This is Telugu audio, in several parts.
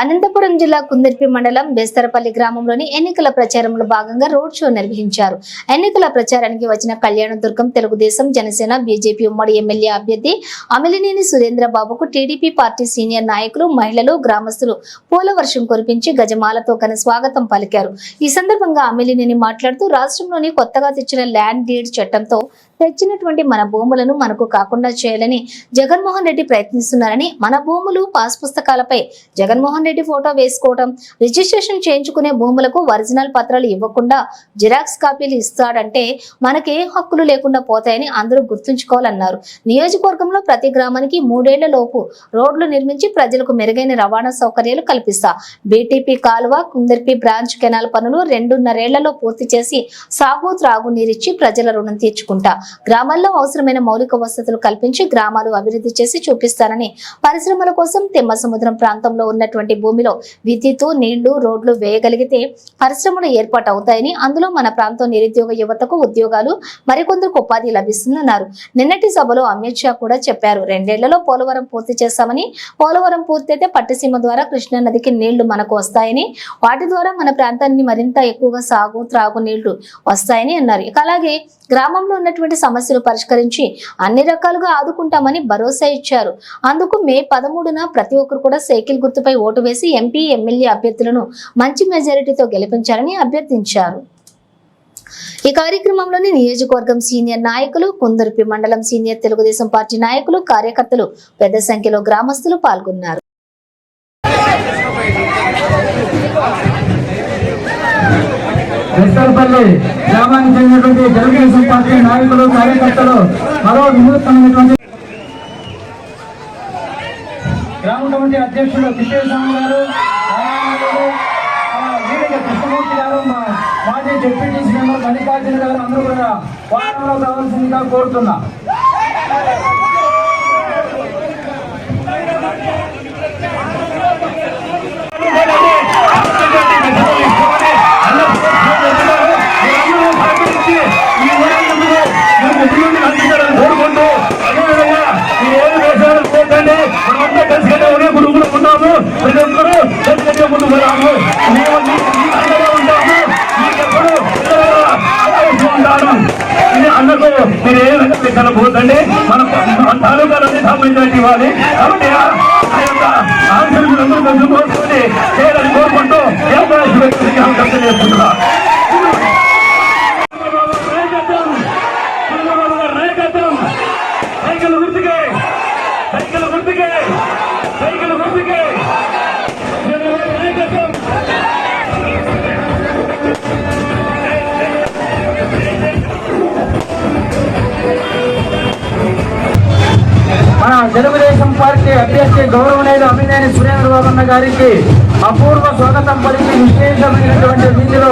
అనంతపురం జిల్లా కుందర్పి మండలం బేస్తరపల్లి గ్రామంలోని ఎన్నికల ప్రచారంలో భాగంగా రోడ్ షో నిర్వహించారు. ఎన్నికల ప్రచారానికి వచ్చిన కళ్యాణదుర్గం తెలుగుదేశం జనసేన బీజేపీ ఉమ్మడి ఎమ్మెల్యే అభ్యర్థి అమిలినేని సురేంద్ర బాబుకు టీడీపీ పార్టీ సీనియర్ నాయకులు మహిళలు గ్రామస్తులు పూల వర్షం కురిపించి గజమాలతో కన స్వాగతం పలికారు. ఈ సందర్భంగా అమిలినేని మాట్లాడుతూ రాష్ట్రంలోని కొత్తగా తెచ్చిన ల్యాండ్ డీడ్ చట్టంతో తెచ్చినటువంటి మన భూములను మనకు కాకుండా చేయాలని జగన్మోహన్ రెడ్డి ప్రయత్నిస్తున్నారని మన భూములు పాస్ పుస్తకాలపై జగన్మోహన్ రెడ్డి ఫోటో వేసుకోవడం రిజిస్ట్రేషన్ చేయించుకునే భూములకు ఒరిజినల్ పత్రాలు ఇవ్వకుండా జిరాక్స్ కాపీలు ఇస్తాడంటే మనకే హక్కులు లేకుండా పోతాయని అందరూ గుర్తుంచుకోవాలన్నారు. నియోజకవర్గంలో ప్రతి గ్రామానికి మూడేళ్ళ లోపు రోడ్లు నిర్మించి ప్రజలకు మెరుగైన రవాణా సౌకర్యాలు కల్పిస్తా. బీటీపీ కాలువ కుందర్పి బ్రాంచ్ కెనాల్ పనులు రెండున్నరేళ్ళలో పూర్తి చేసి సాగు త్రాగునీరిచ్చి ప్రజల రుణం తీర్చుకుంటా. గ్రామాల్లో అవసరమైన మౌలిక వసతులు కల్పించి గ్రామాలు అభివృద్ధి చేసి చూపిస్తారని పరిశ్రమల కోసం తిమ్మ సముద్రం ప్రాంతంలో ఉన్నటువంటి భూమిలో విద్యుత్ నీళ్ళు రోడ్లు వేయగలిగితే పరిశ్రమలు ఏర్పాటు అవుతాయని అందులో మన ప్రాంతం నిరుద్యోగ యువతకు ఉద్యోగాలు మరికొందరికి ఉపాధి లభిస్తుందన్నారు. నిన్నటి సభలో అమిత్ షా కూడా చెప్పారు. రెండేళ్ళలో పోలవరం పూర్తి చేస్తామని పోలవరం పూర్తయితే పట్టిసీమ ద్వారా కృష్ణా నదికి నీళ్ళు మనకు వస్తాయని వాటి ద్వారా మన ప్రాంతాన్ని మరింత ఎక్కువగా సాగు త్రాగు నీళ్ళు వస్తాయని అన్నారు. ఇక అలాగే గ్రామంలో ఉన్నటువంటి సమస్యలు పరిష్కరించి అన్ని రకాలుగా ఆదుకుంటామని భరోసా ఇచ్చారు. అందుకు మే పదమూడున ప్రతి ఒక్కరు కూడా సైకిల్ గుర్తుపై ఓటు వేసి ఎంపీ ఎమ్మెల్యే అభ్యర్థులను మంచి మెజారిటీతో గెలిపించాలని అభ్యర్థించారు. ఈ కార్యక్రమంలోని నియోజకవర్గం సీనియర్ నాయకులు కుందరిపి మండలం సీనియర్ తెలుగుదేశం పార్టీ నాయకులు కార్యకర్తలు పెద్ద సంఖ్యలో గ్రామస్తులు పాల్గొన్నారు. ఎస్కల్పల్లి గ్రామానికి చెందినటువంటి తెలుగుదేశం పార్టీ నాయకులు కార్యకర్తలు మరో వినూత్నమైనటువంటి గ్రామ కమిటీ అధ్యక్షుడు తిప్పేస్వామి గారు కృష్ణమూర్తి గారు మా మాజీ జెడ్పీటీసీ మెంబర్ మల్లికార్జున గారు అందరూ కూడా వాహనంలో కావాల్సిందిగా కోరుతున్నా. మీరు ఏ విధంగా కలబోతండి మన తాలూకాలన్నీ సంబంధించినట్టు ఇవ్వాలి కాబట్టి ఆ- యొక్క అందరూ కొంచెం కోరుకొని చేయాలని కోరుకుంటూ మన తెలుగుదేశం పార్టీ అభ్యర్థి గౌరవనీయులు అభినేని సురేంద్రబాబు అన్న గారికి అపూర్వ స్వాగతం పలికి విశేషమైనటువంటి వీధిలో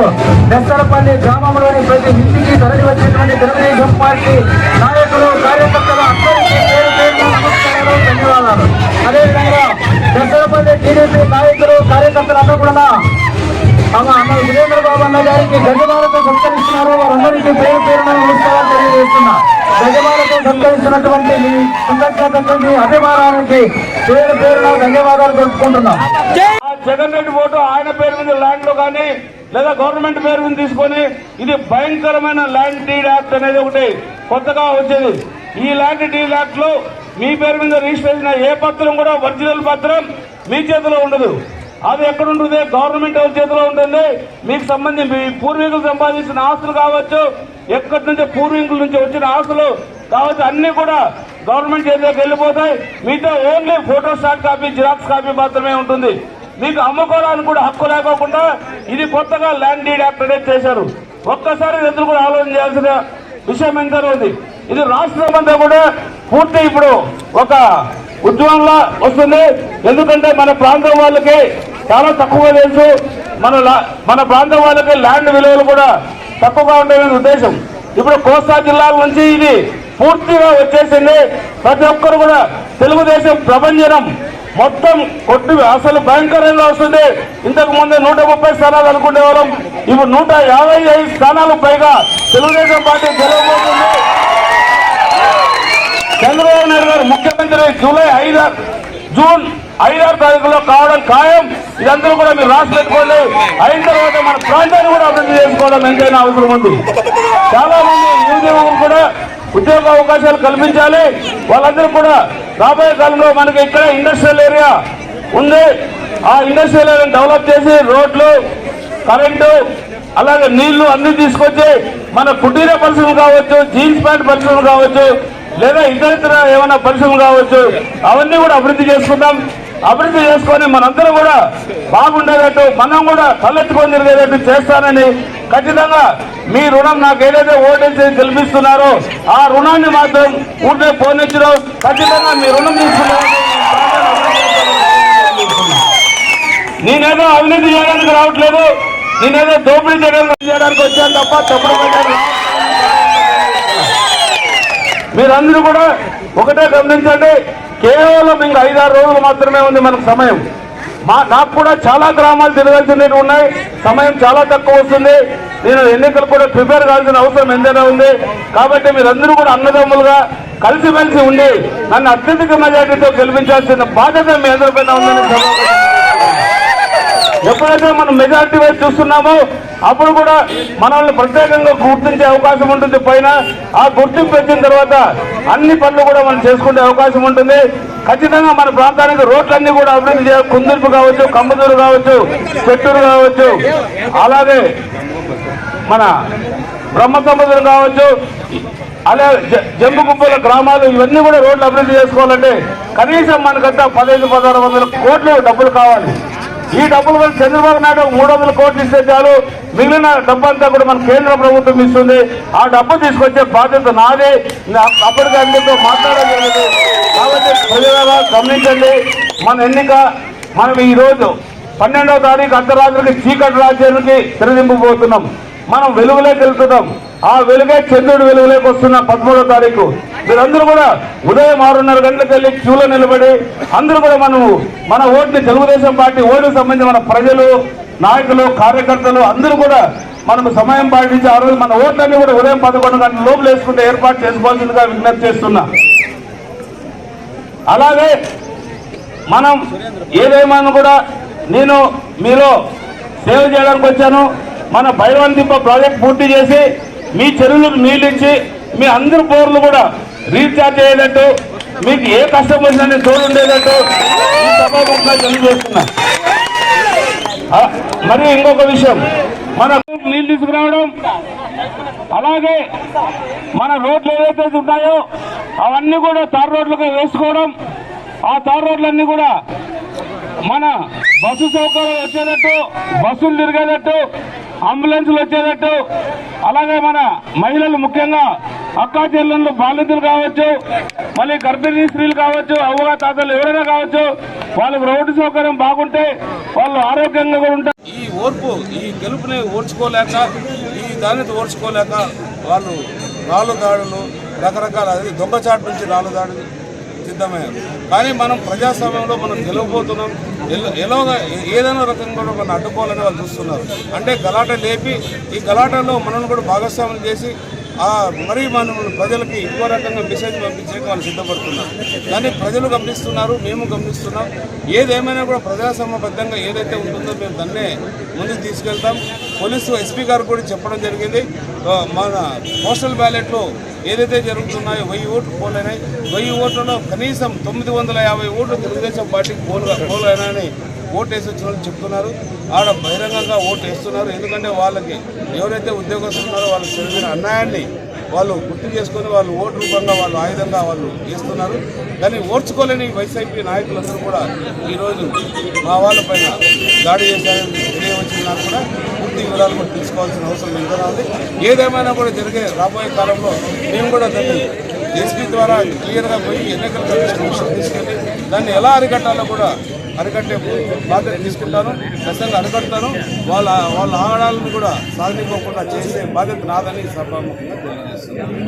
బెస్తరపల్లి గ్రామంలోని ప్రతి ఇంటికి తరలి వచ్చినటువంటి తెలుగుదేశం పార్టీ నాయకులు కార్యకర్తలు అందరికీ పేరు పేరున ధన్యవాదాలు. అదేవిధంగా బెస్తరపల్లి టీడీపీ నాయకులు కార్యకర్తలు అందరూ కూడా తమ అన్న సురేంద్రబాబు అన్న గారికి గజమాలతో సత్కరిస్తున్నారు. వారందరికీ పేరు పేరున నమస్కారాలు తెలియజేస్తున్నా. గజమాలతో సత్కరిస్తున్నటువంటి మీ కృతజ్ఞతటువంటి అభిమానానికి పేరు పేరున ధన్యవాదాలు తెలుపుకుంటున్నాం. ఆ జగన్ రెడ్డి ఓటు ఆయన పేరు మీద ల్యాండ్లో కానీ లేదా గవర్నమెంట్ పేరు మీద తీసుకొని ఇది భయంకరమైన ల్యాండ్ డీడ్ యాక్ట్ అనేది ఒకటి కొత్తగా వచ్చేది. ఈ ల్యాండ్ డీడ్ యాక్ట్లో మీ పేరు మీద రిజిస్టర్ చేసిన ఏ పత్రం కూడా ఒరిజినల్ పత్రం మీ చేతిలో ఉండదు. అది ఎక్కడ ఉంటుంది గవర్నమెంట్ ఎవరి చేతిలో ఉంటుంది. మీకు సంబంధించి మీ పూర్వీకులు సంపాదించిన ఆస్తులు కావచ్చు ఎక్కడి నుంచి పూర్వీకుల నుంచి వచ్చిన ఆస్తులు కావచ్చు అన్ని కూడా గవర్నమెంట్ చేతిలోకి వెళ్ళిపోతాయి. మీతో only photostat copy xerox copy మాత్రమే ఉంటుంది. మీకు అమ్ముకోవడానికి కూడా హక్కు లేకోకుండా ఇది కొత్తగా ల్యాండ్ డీడ్ యాక్ట్ అనేది చేశారు. ఒక్కసారి ఎందుకు కూడా ఆలోచన చేయాల్సిన విషయం ఎంత ఉంది. ఇది రాష్ట్రం అంతా కూడా పూర్తి ఇప్పుడు ఒక ఉద్యమంలా వస్తుంది. ఎందుకంటే మన ప్రాంతం వాళ్ళకి చాలా తక్కువ తెలుసు. మన లా- మన ప్రాంతం వాళ్ళకి ల్యాండ్ విలువలు కూడా తక్కువగా ఉండేది ఉద్దేశం. ఇప్పుడు కోస్తా జిల్లాల నుంచి ఇది పూర్తిగా వచ్చేసింది. ప్రతి ఒక్కరు కూడా తెలుగుదేశం ప్రభంజనం మొత్తం కొట్టి అసలు భయంకరంగా వస్తుంది. ఇంతకు ముందు నూట ముప్పై స్థానాలు అనుకునే వాళ్ళం. ఇప్పుడు నూట యాభై ఐదు స్థానాలు పైగా తెలుగుదేశం పార్టీ గెలవబోతుంది. చంద్రబాబు నాయుడు గారు ముఖ్యమంత్రి జూలై ఐదు జూన్ ఐదారు తారీఖులో కావడం ఖాయం. ఇదంతా కూడా మీరు రాసి పెట్టుకోండి అయిన తర్వాత మన ప్రాంతాన్ని కూడా అభివృద్ధి చేసుకోవడం ఎంతైనా అవసరం ఉంది చాలా మంది నిరుద్యోగులు కూడా ఉద్యోగ అవకాశాలు కల్పించాలి. వాళ్ళందరూ కూడా రాబోయే కాలంలో మనకి ఇక్కడ ఇండస్ట్రియల్ ఏరియా ఉంది. ఆ ఇండస్ట్రియల్ ఏరియాని డెవలప్ చేసి రోడ్లు కరెంటు అలాగే నీళ్ళు అన్ని తీసుకొచ్చి మన కుటీర పరిశ్రమ కావచ్చు జీన్స్ ప్యాంట్ పరిశ్రమ కావచ్చు లేదా ఇతరితర ఏమైనా పరిశ్రమ కావచ్చు అవన్నీ కూడా అభివృద్ధి చేసుకుందాం. అభివృద్ధి చేసుకొని మనందరం కూడా బాగుండేటట్టు మనం కూడా తలెత్తుకొని తిరిగేటట్టు చేస్తానని ఖచ్చితంగా మీ రుణం నాకు ఏదైతే ఓటేసి కల్పిస్తున్నారో ఆ రుణాన్ని మాత్రం ఊరికే పోనిచ్చడం ఖచ్చితంగా మీ రుణం తీసుకున్నారు నేనేదో అవినీతి చేయడానికి రావట్లేదు. నేనేదో దోపిడీ చేయడానికి చేయడానికి వచ్చాను తప్ప తప్పుడు పెట్టాను మీరందరూ కూడా ఒకటే గమనించండి కేవలం ఇంకా ఐదారు రోజులు మాత్రమే ఉంది మనకు సమయం. మా నాకు కూడా చాలా గ్రామాలు తిరగాల్సినవి ఉన్నాయి సమయం చాలా తక్కువ వస్తుంది. నేను ఎన్నికలు కూడా ప్రిపేర్ కావాల్సిన అవసరం ఎంతైనా ఉంది. కాబట్టి మీరందరూ కూడా అన్నదమ్ములుగా కలిసిమెలిసి ఉండి నన్ను అత్యధిక మెజార్టీతో గెలిపించాల్సిన బాధ్యత మీ అందరిపైన ఉందని ఎప్పుడైతే మనం మెజార్టీ వైపు చూస్తున్నామో అప్పుడు కూడా మనల్ని ప్రత్యేకంగా గుర్తించే అవకాశం ఉంటుంది. పైన ఆ గుర్తింపు పెట్టిన తర్వాత అన్ని పనులు కూడా మనం చేసుకునే అవకాశం ఉంటుంది. ఖచ్చితంగా మన ప్రాంతానికి రోడ్లన్నీ కూడా అభివృద్ధి చేయాలి కుందుర్పు కావచ్చు కమ్మదూరు కావచ్చు చెట్టూరు కావచ్చు అలాగే మన బ్రహ్మ సముద్రం కావచ్చు అలాగే జ- జంబు గ్రామాలు ఇవన్నీ కూడా రోడ్లు అభివృద్ధి చేసుకోవాలంటే కనీసం మనకంతా పదహైదు పదహారు వందల కోట్లు డబ్బులు కావాలి. ఈ డబ్బులు కూడా చంద్రబాబు నాయుడు మూడు వందల కోట్లు ఇస్తే చాలు. మిగిలిన డబ్బు అంతా కూడా మన కేంద్ర ప్రభుత్వం ఇస్తుంది. ఆ డబ్బు తీసుకొచ్చే బాధ్యత నాదే. నా- అప్పటికి అందరితో మాట్లాడలేదు కాబట్టి ప్రజలుగా గమనించండి మన ఎన్నిక మనం ఈరోజు పన్నెండవ తారీఖు అర్ధరాత్రికి చీకటి రాజ్యానికి తెరదింపబోతున్నాం మనం వెలుగులోకి వెళ్తున్నాం. ఆ వెలుగే చంద్రుడు వెలుగులోకి వస్తున్న పదమూడో తారీఖు. మీరందరూ కూడా ఉదయం ఆరున్నర గంటలకు వెళ్ళి క్యూలో నిలబడి అందరూ కూడా మనము మన ఓటుని తెలుగుదేశం పార్టీ ఓటుకు సంబంధించి మన ప్రజలు నాయకులు కార్యకర్తలు అందరూ కూడా మనము సమయం పాటించి ఆ రోజు మన ఓట్లన్నీ కూడా ఉదయం పదకొండు గంటల లోపల వేసుకుంటే ఏర్పాటు చేసుకోవాల్సిందిగా విజ్ఞప్తి చేస్తున్నా. అలాగే మనం ఏదేమైనా కూడా నేను మీలో సేవ చేయడానికి వచ్చాను. మన భైరవన్ దింప ప్రాజెక్ట్ పూర్తి చేసి మీ చెరువులకు నీళ్ళు ఇచ్చి మీ అందరి బోర్లు కూడా రీఛార్జ్ అయ్యేటట్టు మీకు ఏ కష్టం వచ్చినా తోడు ఉండేటట్టు ఈ మరి ఇంకొక విషయం మన నీళ్ళు తీసుకురావడం అలాగే మన రోడ్లు ఏవైతే ఉన్నాయో అవన్నీ కూడా తార్ రోడ్లుగా వేసుకోవడం ఆ తార్ రోడ్లన్నీ కూడా మన బస్సు సౌకర్యం వచ్చేటట్టు బస్సులు తిరిగేటట్టు అంబులెన్సులు వచ్చేటట్టు అలాగే మన మహిళలు ముఖ్యంగా అక్కా చెల్లెళ్ళు కావచ్చు మళ్ళీ గర్భిణీ స్త్రీలు కావచ్చు అవ్వగా తాతలు ఎవరైనా కావచ్చు వాళ్ళకి రోడ్డు సౌకర్యం బాగుంటే వాళ్ళు ఆరోగ్యంగా కూడా ఉంటారు. ఈ ఓర్పు ఈ గెలుపుని ఓర్చుకోలేక ఈ దాన్ని ఓర్చుకోలేక వాళ్ళు రాళ్ళు రకరకాల అది దొంగచాటు నుంచి రాళ్ళు దాడులు సిద్ధమయ్యారు. కానీ మనం ప్రజాస్వామ్యంలో మనం గెలవబోతున్నాం. ఎలాగా ఏదైనా రకంగా కూడా మనం అడ్డుకోవాలని వాళ్ళు చూస్తున్నారు. అంటే గలాట లేపి ఈ గలాటలో మనల్ని కూడా భాగస్వామ్యం చేసి మరి మనం ప్రజలకి ఎక్కువ రకంగా మెసేజ్ పంపించే వాళ్ళు సిద్ధపడుతున్నారు. కానీ ప్రజలు గమనిస్తున్నారు మేము గమనిస్తున్నాం. ఏదేమైనా కూడా ప్రజాసమబద్ధంగా ఏదైతే ఉంటుందో మేము దాన్నే ముందుకు తీసుకెళ్తాం. పోలీసు ఎస్పీ గారు కూడా చెప్పడం జరిగింది. మన పోస్టల్ బ్యాలెట్లో ఏదైతే జరుగుతున్నాయో వెయ్యి ఓట్లు పోలైనాయి. వెయ్యి ఓట్లలో కనీసం తొమ్మిది వందల యాభై ఓట్లు తెలుగుదేశం పార్టీకి పోలు పోలైనాయని ఓటు వేసి వచ్చిన వాళ్ళు చెప్తున్నారు. ఆడ బహిరంగంగా ఓటు వేస్తున్నారు ఎందుకంటే వాళ్ళకి ఎవరైతే ఉద్యోగస్తులు ఉన్నారో వాళ్ళకి జరిగిన అన్యాయాన్ని వాళ్ళు గుర్తు చేసుకొని వాళ్ళు ఓటు రూపంగా వాళ్ళు ఆయుధంగా వాళ్ళు చేస్తున్నారు కానీ ఓర్చుకోలేని వైసీపీ నాయకులందరూ కూడా ఈరోజు మా వాళ్ళపైన దాడి చేశారని తెలియవచ్చిన కూడా. పూర్తి వివరాలు కూడా తీసుకోవాల్సిన అవసరం ఎంతైనా ఉంది ఏదేమైనా కూడా జరిగే రాబోయే కాలంలో మేము కూడా దాన్ని ఎస్పీ ద్వారా క్లియర్గా పోయి ఎన్నికల కమిషన్ తీసుకెళ్ళి దాన్ని ఎలా అరికట్టాలో కూడా అరికట్టే బాధ్యత తీసుకుంటాను ఖచ్చితంగా అరికడతాను. వాళ్ళ వాళ్ళ ఆడాలను కూడా సాధించకుండా చేసే బాధ్యత నాదని సభాముఖంగా తెలియజేస్తున్నాను.